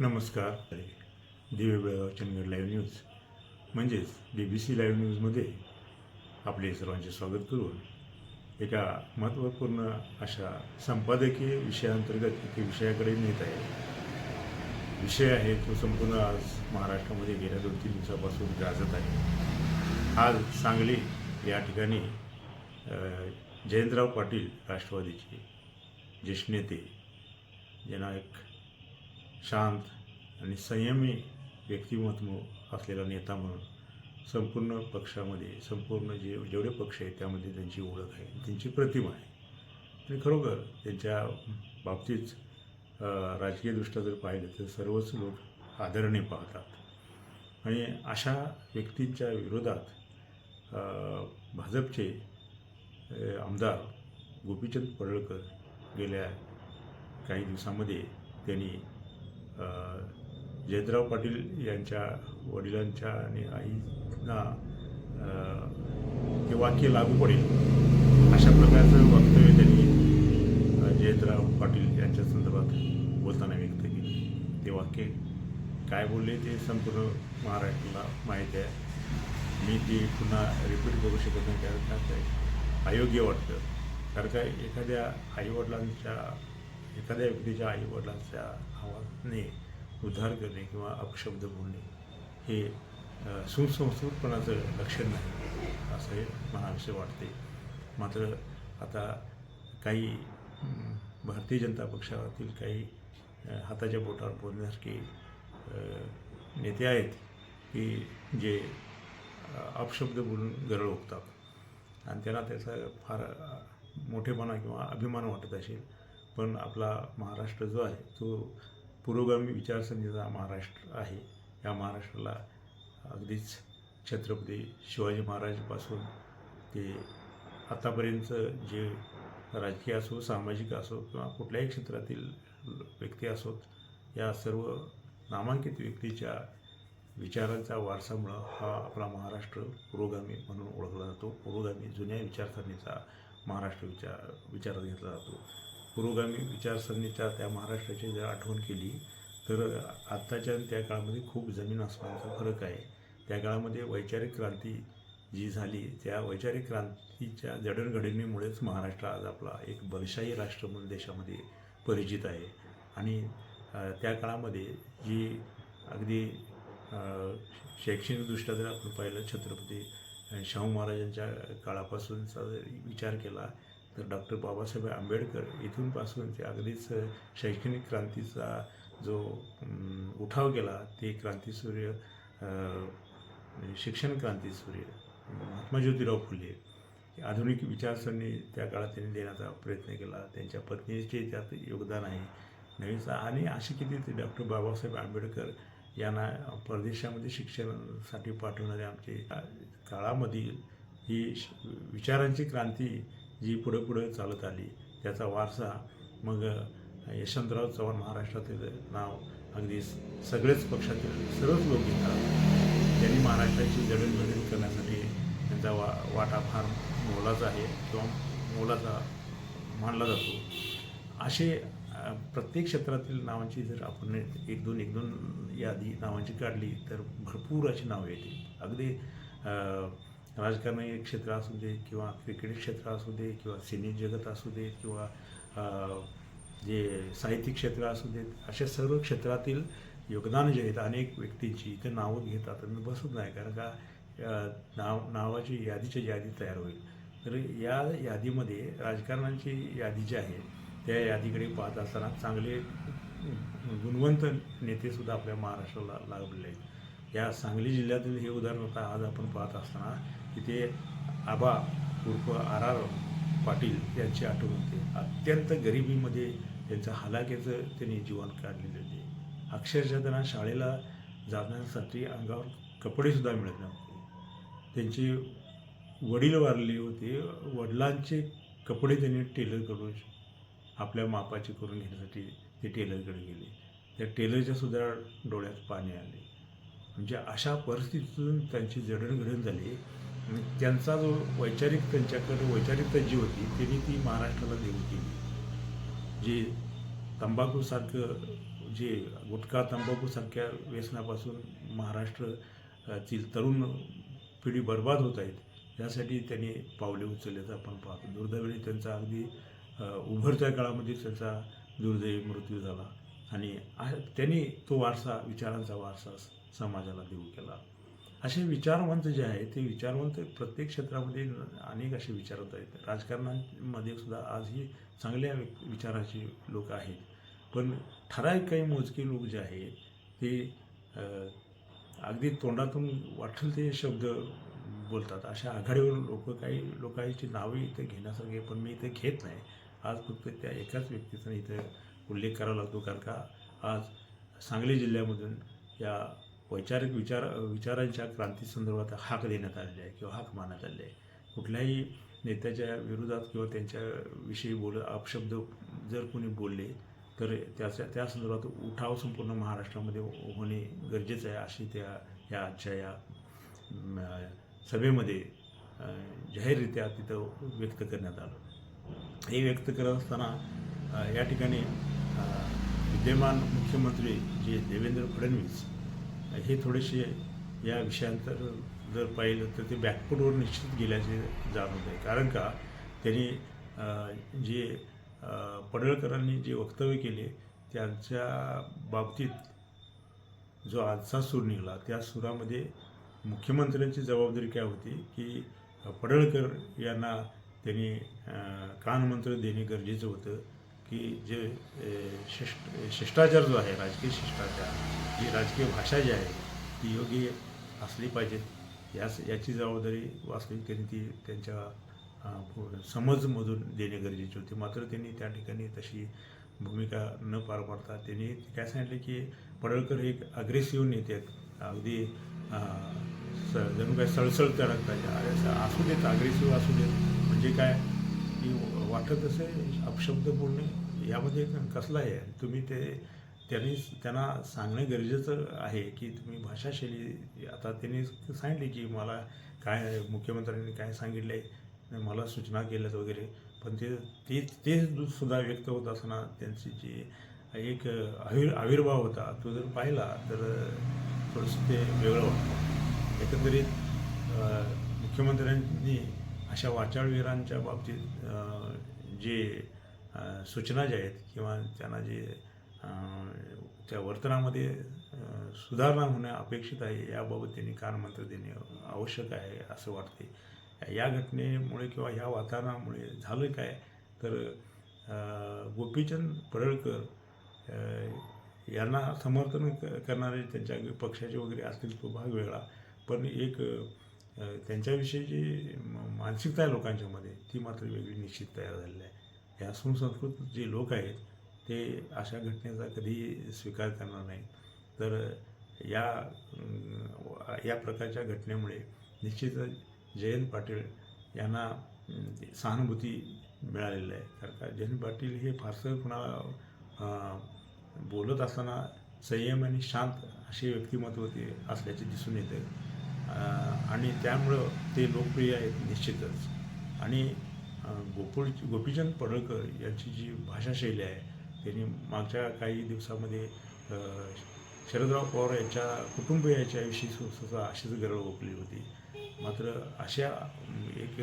नमस्कार. Divya Belgaum Chandgad live news म्हणजेच बी B C live न्यूजमध्ये आपले सर्वांचे स्वागत करून एका महत्त्वपूर्ण अशा संपादकीय विषयाअंतर्गत एके विषयाकडे नेत आहे. विषय आहे तो संपूर्ण आज महाराष्ट्रामध्ये गेल्या दोन तीन दिवसापासून गाजत आहे. आज सांगली या ठिकाणी जयंतराव पाटील राष्ट्रवादीचे ज्येष्ठ नेते ज्यांना एक शांत आणि संयमी व्यक्तिमत्व असलेला नेता म्हणून संपूर्ण पक्षामध्ये संपूर्ण जे जेवढे पक्ष आहेत त्यामध्ये त्यांची ओळख आहे त्यांची प्रतिमा आहे. आणि खरोखर त्यांच्या बाबतीत राजकीयदृष्ट्या जर पाहिलं तर सर्वच लोक आदरणे पाहतात. आणि अशा व्यक्तींच्या विरोधात भाजपचे आमदार गोपीचंद पडळकर गेल्या काही दिवसामध्ये त्यांनी जयंतराव पाटील यांच्या वडिलांच्या आणि आईना अ, ते वाक्य लागू पडेल. अशा प्रकारचं वक्तव्य त्यांनी जयंतराव पाटील यांच्या संदर्भात बोलताना व्यक्त केले. ते वाक्य काय बोलले ते संपूर्ण महाराष्ट्राला माहीत आहे. मी ती पुन्हा रिपीट करू शकत नाही कारण का काय अयोग्य वाटतं. कारण काय एखाद्या आईवडिलांच्या एखाद्या व्यक्तीच्या आईवडिलांच्या आवाजाने उद्धार करणे किंवा अपशब्द बोलणे हे सुसंस्कृतपणाचं लक्षण नाही असं हे म्हणाविषयी वाटते. मात्र आता काही भारतीय जनता पक्षातील काही हाताच्या बोटावर बोलण्यासारखे नेते आहेत की जे अपशब्द बोलून गरळ ओकतात. आणि त्यांना त्याचा फार मोठेपणा किंवा अभिमान वाटत असेल. पण आपला महाराष्ट्र जो आहे तो पुरोगामी विचारसरणीचा महाराष्ट्र आहे. या महाराष्ट्राला अगदीच छत्रपती शिवाजी महाराजपासून ते आतापर्यंत जे राजकीय असो सामाजिक असो किंवा कुठल्याही क्षेत्रातील व्यक्ती असोत या सर्व नामांकित व्यक्तीच्या विचारांचा वारसामुळं हा आपला महाराष्ट्र पुरोगामी म्हणून ओळखला जातो. पुरोगामी जुन्या विचारसरणीचा महाराष्ट्र विचार विचारात घेतला जातो. पुरोगामी विचारसरणीच्या त्या महाराष्ट्राची जर आठवण केली तर आत्ताच्या त्या काळामध्ये खूप जमीन आसमानाचा फरक आहे. त्या काळामध्ये वैचारिक क्रांती जी झाली त्या वैचारिक क्रांतीच्या जडणघडणीमुळेच महाराष्ट्र आज आपला एक बलशाही राष्ट्र म्हणून देशामध्ये परिचित आहे. आणि त्या काळामध्ये जी अगदी शैक्षणिकदृष्ट्या जर आपण पाहिलं छत्रपती शाहू महाराजांच्या काळापासूनचा जर विचार केला तर डॉक्टर बाबासाहेब आंबेडकर इथूनपासून ते अगदीच शैक्षणिक क्रांतीचा जो उठाव केला ते क्रांतीसूर्य शिक्षण क्रांतीसूर्य महात्मा ज्योतिराव फुले आधुनिक विचारसरणी त्या काळात त्यांनी देण्याचा प्रयत्न केला. त्यांच्या पत्नीचे त्यात योगदान आहे. नवीन आणि असे किती ते डॉक्टर बाबासाहेब आंबेडकर यांना परदेशामध्ये शिक्षणासाठी पाठवणारे आमचे काळामधील ही श- विचारांची क्रांती जी पुढं पुढं चालत आली त्याचा वारसा मग यशवंतराव चव्हाण महाराष्ट्रातील नाव अगदी सगळेच पक्षातील सर्वच लोक घेतात. त्यांनी महाराष्ट्राची जडणघडण करण्यासाठी त्यांचा वा वाटा फार मोलाचा आहे किंवा मोलाचा मानला जातो. असे प्रत्येक क्षेत्रातील नावांची जर आपण एक दोन एक दोन यादी नावांची काढली तर भरपूर अशी नावं येतील. अगदी राजकारणी क्षेत्र असू दे किंवा क्रिकेट क्षेत्र असू दे किंवा सिने जगत असू दे किंवा जे साहित्यिक क्षेत्र असू देत अशा सर्व क्षेत्रातील योगदान जे आहेत अनेक व्यक्तींची इथे नावं घेतात. आणि बसत नाही कारण का नाव नावाची यादीची यादी तयार होईल. तर या यादीमध्ये राजकारणांची यादी जी आहे त्या यादीकडे पाहत असताना चांगले गुणवंत नेतेसुद्धा आपल्या महाराष्ट्राला लाभलेले आहेत. या सांगली जिल्ह्यातील हे उदाहरण आता आज आपण पाहत असताना तिथे आबा उर्फ आर आर पाटील यांची आठवण होते. अत्यंत गरिबीमध्ये त्यांचं हलाखीचं त्यांनी जीवन काढलेले होते अक्षरशः त्यांना शाळेला जाण्यासाठी अंगावर कपडेसुद्धा मिळत नव्हते. त्यांचे वडील वारले होते. वडिलांचे कपडे त्यांनी टेलर करून आपल्या मापाचे करून घेण्यासाठी ते टेलरकडे गेले. त्या टेलरच्या सुद्धा डोळ्यात पाणी आले. म्हणजे अशा परिस्थितीतून त्यांची जडणघडण झाली. आणि त्यांचा जो वैचारिक त्यांच्याकडे वैचारिकता जी होती त्यांनी ती महाराष्ट्राला देऊ केली. जे तंबाखूसारखं जे गुटखा तंबाखूसारख्या व्यसनापासून महाराष्ट्र अ, तरुण पिढी बर्बाद होत आहेत यासाठी त्यांनी पावले उचलल्याचं आपण पाहतो. दुर्दैवाने त्यांचा अगदी उभरत्या काळामध्ये त्यांचा दुर्दैवी मृत्यू झाला. आणि त्यांनी तो वारसा विचारांचा वारसा समाजाला देऊ केला. असे विचारवंत जे आहेत ते विचारवंत प्रत्येक क्षेत्रामध्ये अनेक असे विचारवंत आहेत. राजकारणामध्ये सुद्धा आजही चांगल्या विचाराचे लोक आहेत. पण ठराविक काही मोजके लोक जे आहेत ते अगदी तोंडातून वाटेल ते शब्द बोलतात. अशा आघाडीवर लोक काही लोकांची नावे इथे घेण्यासारखे पण मी इथे घेत नाही. आज फक्त त्या एकाच व्यक्तीचा इथं उल्लेख करावा लागतो कारण का आज सांगली जिल्ह्यामधून या वैचारिक विचार विचारांच्या क्रांतीसंदर्भात हाक देण्यात आलेली आहे किंवा हाक मानण्यात आलेली आहे. कुठल्याही नेत्याच्या विरोधात किंवा त्यांच्याविषयी बोल अपशब्द जर कोणी बोलले तर त्याच्या त्या संदर्भात उठाव संपूर्ण महाराष्ट्रामध्ये होणे गरजेचं आहे अशी त्या या आजच्या या सभेमध्ये जाहीररित्या तिथं व्यक्त करण्यात आलं. हे व्यक्त करत असताना या ठिकाणी विद्यमान मुख्यमंत्री जे देवेंद्र फडणवीस हे थोडेसे या विषयांतर जर पाहिलं तर ते बॅकफूटवर निश्चित गेल्याचे जाणवत आहे. कारण का? त्यांनी जे पडळकरांनी जे वक्तव्य केले त्यांच्या बाबतीत जो आजचा सूर निघाला त्या सुरामध्ये मुख्यमंत्र्यांची जबाबदारी काय होती? की पडळकर यांना त्यांनी कानमंत्र देणे गरजेचं होतं. की जे शिष्ट शिष्टाचार जो आहे राजकीय शिष्टाचार जी राजकीय भाषा जी आहे ती योग्य असली पाहिजे. यास याची जबाबदारी वास्तविक त्यांनी ती त्यांच्या समजमधून देणे गरजेचे होते. मात्र त्यांनी त्या ठिकाणी तशी भूमिका न पार पाडता त्यांनी काय सांगितले की पडळकर हे एक अग्रेसिव्ह नेते आहेत. अगदी स जणू काय सळसळ तडक असू देत अग्रेसिव्ह असू देत. म्हणजे काय? की वाटत असे अपशब्द बोलणे यामध्ये कसला आहे? तुम्ही ते त्यांनी त्यांना सांगणं गरजेचं आहे की तुम्ही भाषाशैली आता त्यांनी सांगितले की मला काय मुख्यमंत्र्यांनी काय सांगितलं आहे मला सूचना केल्यात वगैरे. पण ते ते ते सुद्धा व्यक्त होत असताना त्यांची जी एक आविर आविर्भाव होता तो जर पाहिला तर थोडंसं ते वेगळं वाटतं. एकंदरीत मुख्यमंत्र्यांनी अशा वाचाळवीरांच्या बाबतीत जे सूचना ज्या आहेत किंवा त्यांना जे त्या वर्तनामध्ये सुधारणा होणं अपेक्षित आहे याबाबत त्यांनी कानमंत्र देणे आवश्यक आहे असं वाटते. या घटनेमुळे किंवा ह्या वातावरणामुळे झालं काय? तर गोपीचंद पडळकर यांना समर्थन क- करणारे त्यांच्या पक्षाचे वगैरे असतील तो भाग वेगळा. पण एक त्यांच्याविषयी जी म- मानसिकता आहे लोकांच्यामध्ये ती मात्र वेगळी निश्चित तयार झालेली आहे. ह्या सुसंस्कृत जे लोक आहेत ते अशा घटनेचा कधी स्वीकार करणार नाही तर या या प्रकारच्या घटनेमुळे निश्चितच जयंत पाटील यांना सहानुभूती मिळालेली आहे. कारण का जयंत पाटील हे फारसं कुणाला बोलत असताना संयम आणि शांत असे व्यक्तिमत्व ते असल्याचे दिसून येते. आणि त्यामुळं ते लोकप्रिय आहेत निश्चितच. आणि गोपुळ गोकुळ गोपीचंद पडळकर यांची जी भाषाशैली आहे त्यांनी मागच्या काही दिवसामध्ये शरदराव पवार यांच्या कुटुंबियाच्याविषयी सुद्धा अशीच गरळ ओकली होती. मात्र अशा एक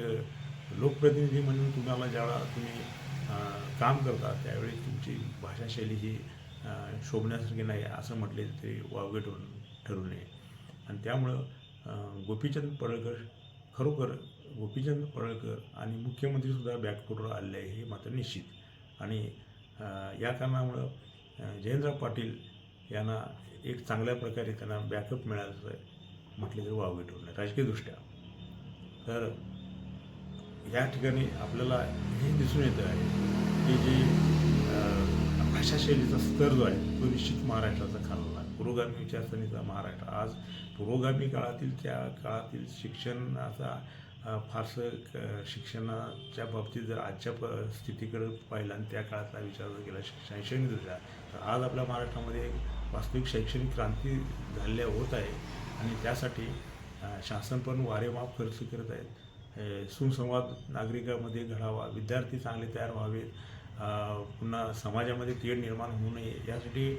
लोकप्रतिनिधी म्हणून तुम्हाला ज्यावेळा तुम्ही काम करता त्यावेळी तुमची भाषाशैली ही शोभण्यासारखी नाही असं म्हटले ते वावगे ठरून ठरू नये. आणि त्यामुळं गोपीचंद पडळकर खरोखर गोपीचंद पडळकर आणि मुख्यमंत्रीसुद्धा बॅकफुटवर आले आहे हे मात्र निश्चित. आणि या कारणामुळं अं, जयेंद्र पाटील यांना एक चांगल्या प्रकारे त्यांना बॅकअप मिळालं म्हटलं तर वावगे ठरलं राजकीयदृष्ट्या. तर या ठिकाणी आपल्याला हे दिसून येतं आहे की जी भाषाशैलीचा स्तर जो आहे तो निश्चित महाराष्ट्राचा खाला पुरोगामी विचारसरणीचा महाराष्ट्र. आज पुरोगामी काळातील त्या काळातील शिक्षणाचा फारसं क- शिक्षणाच्या बाबतीत जर आजच्या प स्थितीकडे पाहिलं आणि त्या काळातला विचार जर केला शैक्षणिकदृष्ट्या तर आज आपल्या महाराष्ट्रामध्ये एक वास्तविक शैक्षणिक क्रांती झालेल्या होत आहे. आणि त्यासाठी शासन पण वारेमाप खर्च करत आहेत. सुसंवाद नागरिकामध्ये घडावा विद्यार्थी चांगले तयार व्हावेत. पुन्हा समाजामध्ये तेढ निर्माण होऊ नये यासाठी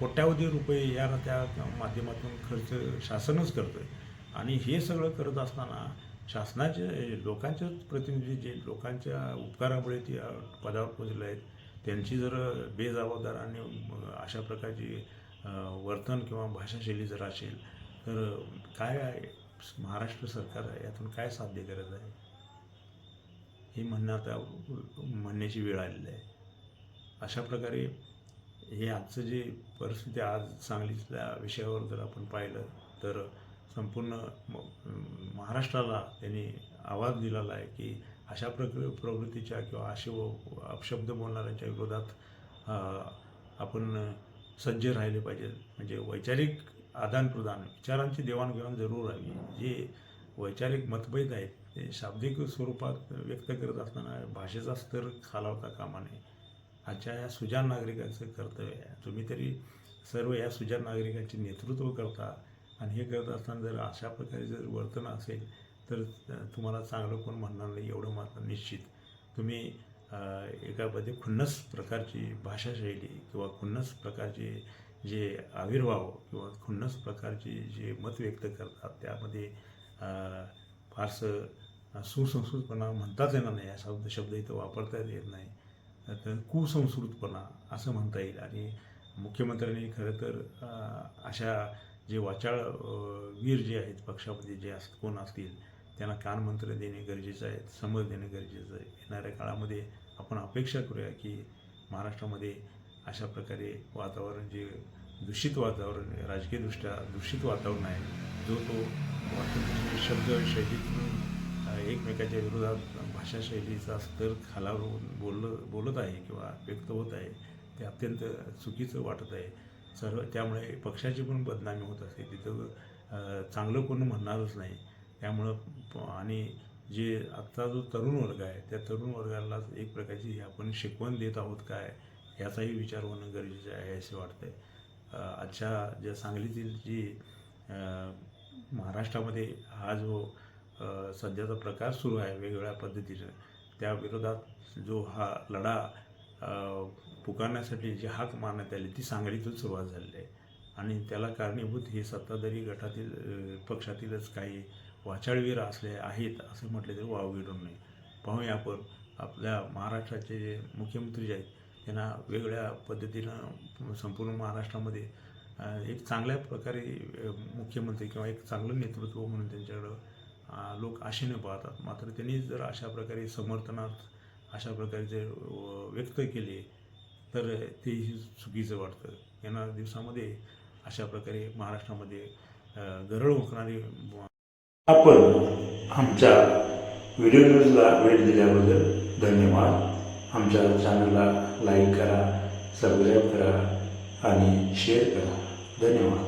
कोट्यावधी रुपये या त्या माध्यमातून खर्च शासनच करतं आहे आणि हे सगळं करत असताना शासनाचे लोकांचे प्रतिनिधी जे लोकांच्या उपकारामुळे ते पदावर पोचले आहेत त्यांची जर बेजबाबदार आणि अशा प्रकारची वर्तन किंवा भाषाशैली जर असेल तर काय आहे? महाराष्ट्र सरकार आहे यातून काय साध्य करत आहे? हे म्हणणं आता म्हणण्याची वेळ आलेली आहे. अशा प्रकारे हे आजचं जे परिस्थिती आज सांगलीतल्या विषयावर जर आपण पाहिलं तर संपूर्ण म- महाराष्ट्राला त्यांनी आवाज दिलेला आहे की अशा प्रक्र प्रवृत्तीच्या किंवा असे व- अपशब्द बोलणाऱ्यांच्या विरोधात आपण सज्ज राहिले पाहिजे म्हणजे वैचारिक आदानप्रदान विचारांची देवाणघेवाण जरूर हवी. जे वैचारिक मतभेद आहेत. ते शाब्दिक स्वरूपात व्यक्त करत असताना भाषेचा स्तर खालावता कामा नये आजच्या या सुजाण नागरिकांचं कर्तव्य आहे. तुम्ही तरी सर्व या सुजाण नागरिकांचे नेतृत्व करता आणि हे करत असताना जर अशा प्रकारे जर वर्तन असेल तर तुम्हाला चांगलं कोण म्हणणार नाही एवढं मात्र निश्चित. तुम्ही एकामध्ये खुन्नस प्रकारची भाषाशैली किंवा खुन्नस प्रकारचे जे आविर्भाव किंवा खुन्नस प्रकारचे जे मत व्यक्त करतात त्यामध्ये फारसं सुसंस्कृतपणा म्हणताच येणार नाही. हा शब्द शब्द इथं वापरताच येत नाही. तर कुसंस्कृतपणा असं म्हणता येईल. आणि मुख्यमंत्र्यांनी खरं तर अशा जे वाचाळ वीर जे आहेत पक्षामध्ये जे अस कोण असतील त्यांना कानमंत्र देणे गरजेचं आहे समज देणे गरजेचं आहे. येणाऱ्या काळामध्ये आपण अपेक्षा करूया की महाराष्ट्रामध्ये अशा प्रकारे वातावरण जे दूषित वातावरण राजकीयदृष्ट्या दूषित वातावरण आहे जो तो वाटतं शब्द शैलीतून एकमेकाच्या विरोधात भाषाशैलीचा स्तर खालावून बोललं बोलत आहे किंवा व्यक्त होत आहे ते अत्यंत चुकीचं वाटत आहे. सर्व त्यामुळे पक्षाची पण बदनामी होत असते. तिथं चांगलं कोण म्हणणारच नाही. त्यामुळं आणि जे आत्ता जो तरुण वर्ग आहे त्या तरुण वर्गाला एक प्रकारची आपण शिकवण देत आहोत काय याचाही विचार होणं गरजेचं आहे असे वाटतं आहे आजच्या ज्या सांगलीतील जी महाराष्ट्रामध्ये हा जो सध्याचा प्रकार सुरू आहे वेगवेगळ्या पद्धतीनं त्या विरोधात जो हा लढा पुकारण्यासाठी जी हाक मारण्यात आली ती सांगलीतून सुरुवात झालेली आहे. आणि त्याला कारणीभूत हे सत्ताधारी गटातील पक्षातीलच काही वाचाळवीर असले आहेत असे म्हटले तरी वावगिरू नये पाहूया आपण आपल्या महाराष्ट्राचे जे मुख्यमंत्री जे आहेत त्यांना वेगळ्या पद्धतीनं संपूर्ण महाराष्ट्रामध्ये एक चांगल्या प्रकारे मुख्यमंत्री किंवा एक चांगलं नेतृत्व म्हणून त्यांच्याकडं लोक आशेने पाहतात. मात्र त्यांनी जर अशा प्रकारे समर्थनात अशा प्रकारे जर व्यक्त केले तर तेही चुकीचं वाटतं. येणाऱ्या दिवसामध्ये अशा प्रकारे महाराष्ट्रामध्ये गरळ ओकणारी आपण आमच्या व्हिडिओ न्यूजला वेळ दिल्याबद्दल धन्यवाद. आमच्या चॅनलला लाईक करा सबस्क्राईब करा आणि शेअर करा. धन्यवाद.